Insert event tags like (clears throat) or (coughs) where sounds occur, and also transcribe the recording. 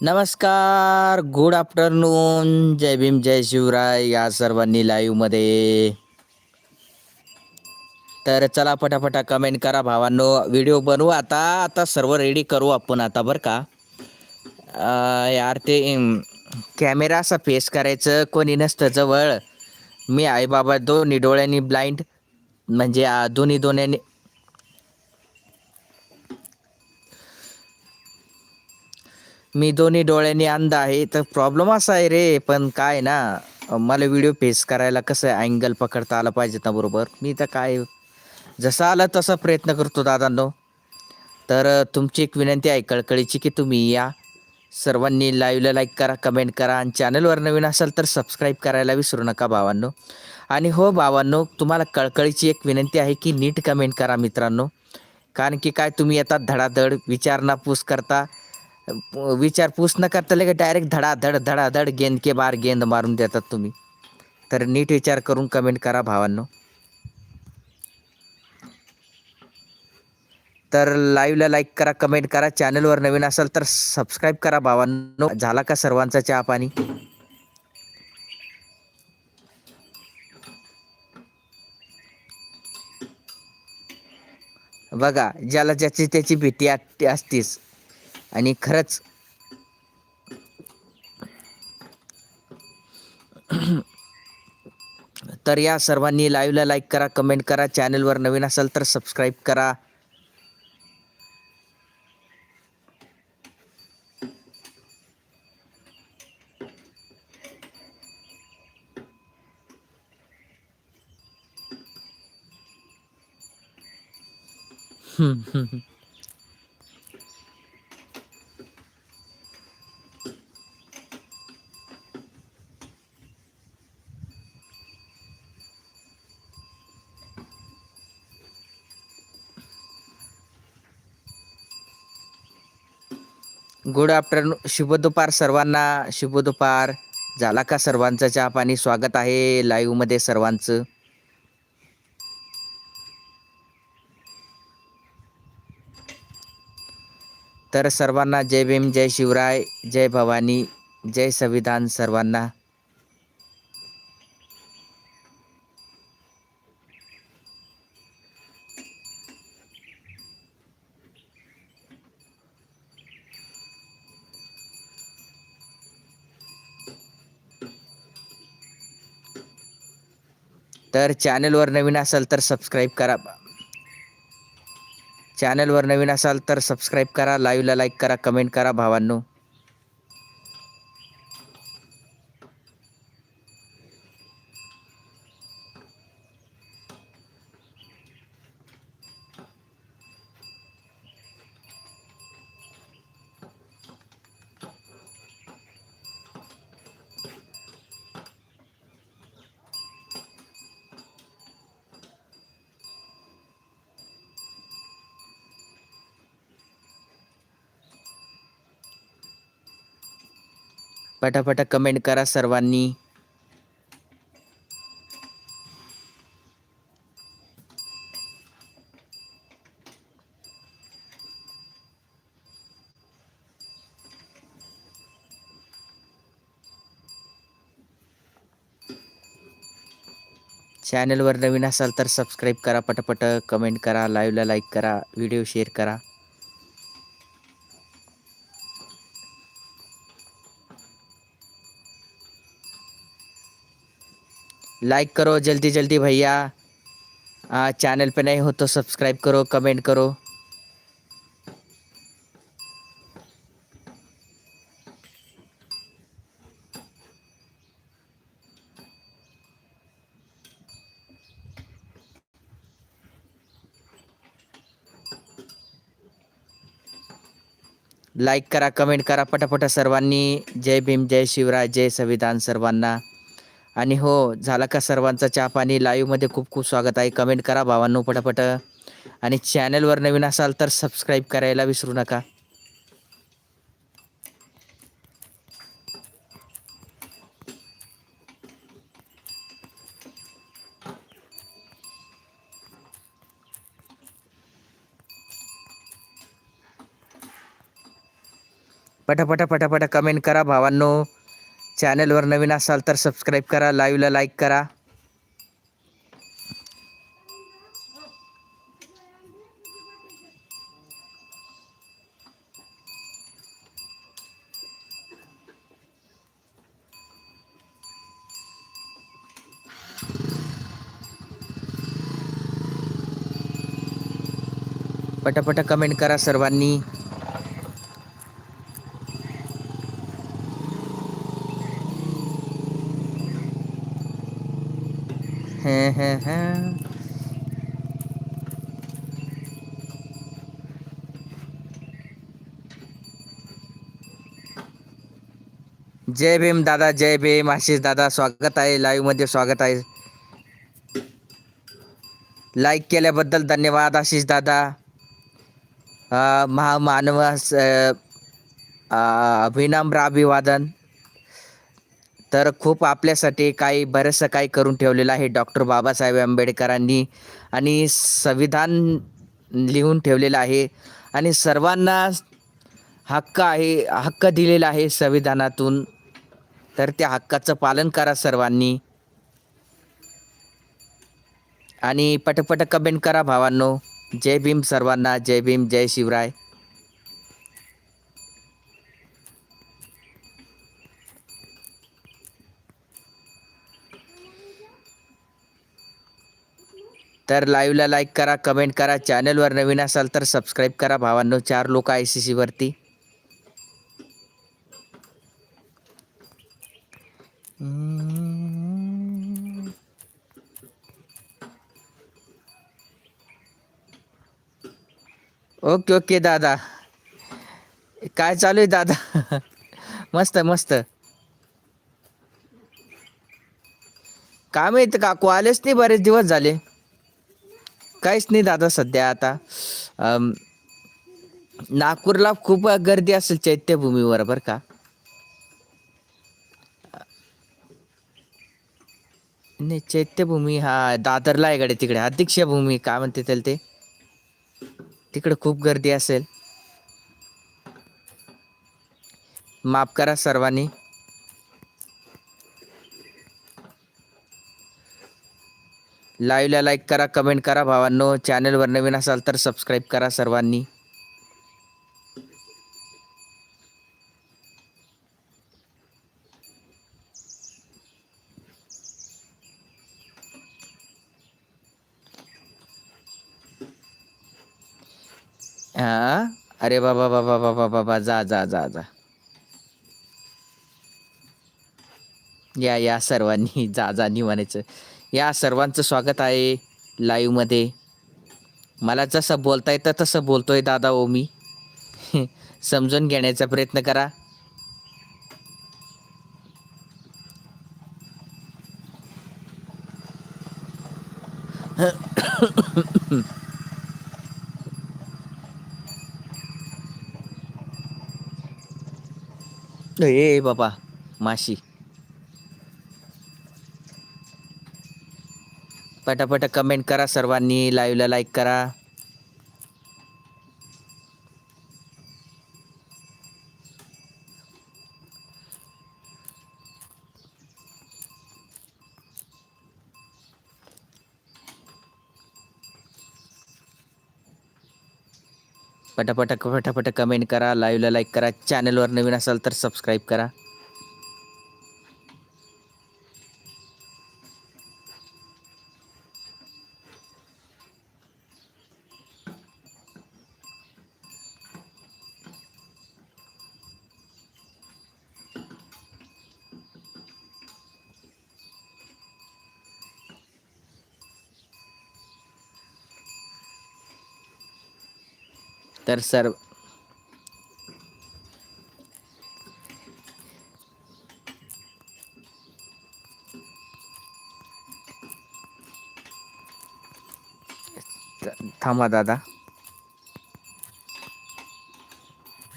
नमस्कार good afternoon जय भीम जय शिवराय या सर्वांनी लाईव्हमध्ये तर चला फटाफटा कमेंट करा भावांनो. व्हिडिओ बनवू आता. आता सर्व रेडी करू आपण आता बरं का. यार ते कॅमेरा असा फेस करायचं कोणी नसतं जवळ. मी आई बाबा दोन्ही डोळ्यांनी ब्लाइंड म्हणजे दोन्ही दोन्ही मी दोन्ही डोळ्यांनी अंध आहे तर प्रॉब्लेम असा आहे रे पण काय ना मला व्हिडिओ फेस करायला कसं अँगल पकडता आला पाहिजे ना बरोबर. मी तर काय जसं आलं तसा प्रयत्न करतो दादांनो. तर तुमची एक विनंती आहे कळकळीची की तुम्ही या. सर्वांनी लाईव्हला लाईक करा कमेंट करा आणि चॅनलवर नवीन असाल तर सबस्क्राईब करायला विसरू नका भावांनो. आणि हो भावांनो तुम्हाला कळकळीची एक विनंती आहे की नीट कमेंट करा मित्रांनो. कारण की काय तुम्ही येतात धडाधड विचारणापूस करता विचारपूस न करता लगे डायरेक्ट धडाधड धडाधड गेंद के बार गेंद मारून देतात तुम्ही. तर नीट विचार करून कमेंट करा भावांनो. तर लाईव्हला लाईक करा कमेंट करा. चॅनलवर नवीन असाल तर सबस्क्राईब करा भावांनो. झाला का सर्वांचा चहा पाणी? बघा ज्याला ज्याची त्याची भीती असतीच. आणि खरंच (clears throat) तर या सर्वांनी लाईव्हला लाईक करा कमेंट करा चॅनलवर नवीन असाल तर सबस्क्राईब करा. (laughs) गुड आफ्टरनून शुभ दुपार सर्वांना. शुभ दुपार. झाला का सर्वांचं चहा पाणी? स्वागत आहे लाईव्हमध्ये सर्वांचं. तर सर्वांना जय भीम जय शिवराय जय भवानी जय संविधान सर्वांना. तर चॅनलवर नवीन असाल तर सबस्क्राईब करा. चॅनलवर नवीन असाल तर सबस्क्राईब करा लाईव्हला लाईक करा कमेंट करा भावांनो. पटापटा कमेंट करा सर्वांनी. चॅनलवर नवीन असाल तर सबस्क्राईब करा पटापट कमेंट करा लाईव्हला लाईक करा व्हिडिओ शेअर करा. लाइक करो, जल्दी जल्दी भैया। चैनल पे नए हो तो सब्सक्राइब करो कमेंट करो। लाईक करा कमेंट करा, पटापट सर्वांनी। जय भीम, जय शिवराय, जय संविधान सर्वांना। आणि हो झाला का सर्वांचा चहा पाणी. लाईव्हमध्ये खूप खूप स्वागत आहे. कमेंट करा भावांनो पटापट. आणि चॅनलवर नवीन असाल तर सबस्क्राईब करायला विसरू नका. पटापटा पटापटा कमेंट करा भावांनो. चॅनलवर नवीन असाल तर सबस्क्राईब करा लाईव्हला लाईक करा. पटापटा कमेंट करा सर्वांनी. हं, हं, हं. जय भीम दादा जय भीम. आशिष दादा स्वागत आहे. लाईव्ह मध्ये स्वागत आहे. लाईक केल्याबद्दल धन्यवाद आशिष दादा. महामानव महामानवास अ, अ, अभिनम्र अभिवादन तर खूप आपल्यासाठी काही बरंचसं काही करून ठेवलेलं आहे डॉक्टर बाबासाहेब आंबेडकरांनी. आणि संविधान लिहून ठेवलेलं आहे. आणि सर्वांना हक्क आहे हक्क दिलेला आहे संविधानातून. तर त्या हक्काचं पालन करा सर्वांनी. आणि पटपट कमेंट करा भावांनो. जय भीम सर्वांना. जय भीम जय शिवराय. तर लाईव्हला लाईक करा कमेंट करा. चॅनलवर नवीन असाल तर सबस्क्राईब करा. भावांनो चार लोक आय सी सीवरती ओके ओके दादा. काय चालू आहे दादा? (laughs) मस्त मस्त. काम आहे काकू आलेच नाही बरेच दिवस झाले. काहीच नाही दादा सध्या आता. अम, नागपूरला खूप गर्दी असेल चैत्यभूमीवर बरं का. नाही चैत्यभूमी हा दादरला आहे गडे तिकडे. अध्यक्ष काय म्हणते त्याला ते? तिकडे खूप गर्दी असेल. माफ करा सर्वांनी. लाईव्हला लाईक करा कमेंट करा भावांनो. चॅनलवर नवीन असाल तर सबस्क्राईब करा सर्वांनी. हा अरे बाबा बाबा बाबा बाबा जा जा जा जा. या या सर्वांनी जा जा नि म्हणायचं या सर्वांचं स्वागत आहे लाईव्हमध्ये मला जसं बोलता येतं तसं बोलतो आहे दादा ओ मी. (laughs) समजून घेण्याचा प्रयत्न करा. (coughs) ए बाबा माशी. पटापट कमेंट करा सर्वांनी लाईव्हला लाईक करा. पटापट पटापट कमेंट करा लाईव्हला लाईक करा. चॅनलवर नवीन असाल तर सबस्क्राईब करा. तर सर थांबा दादा.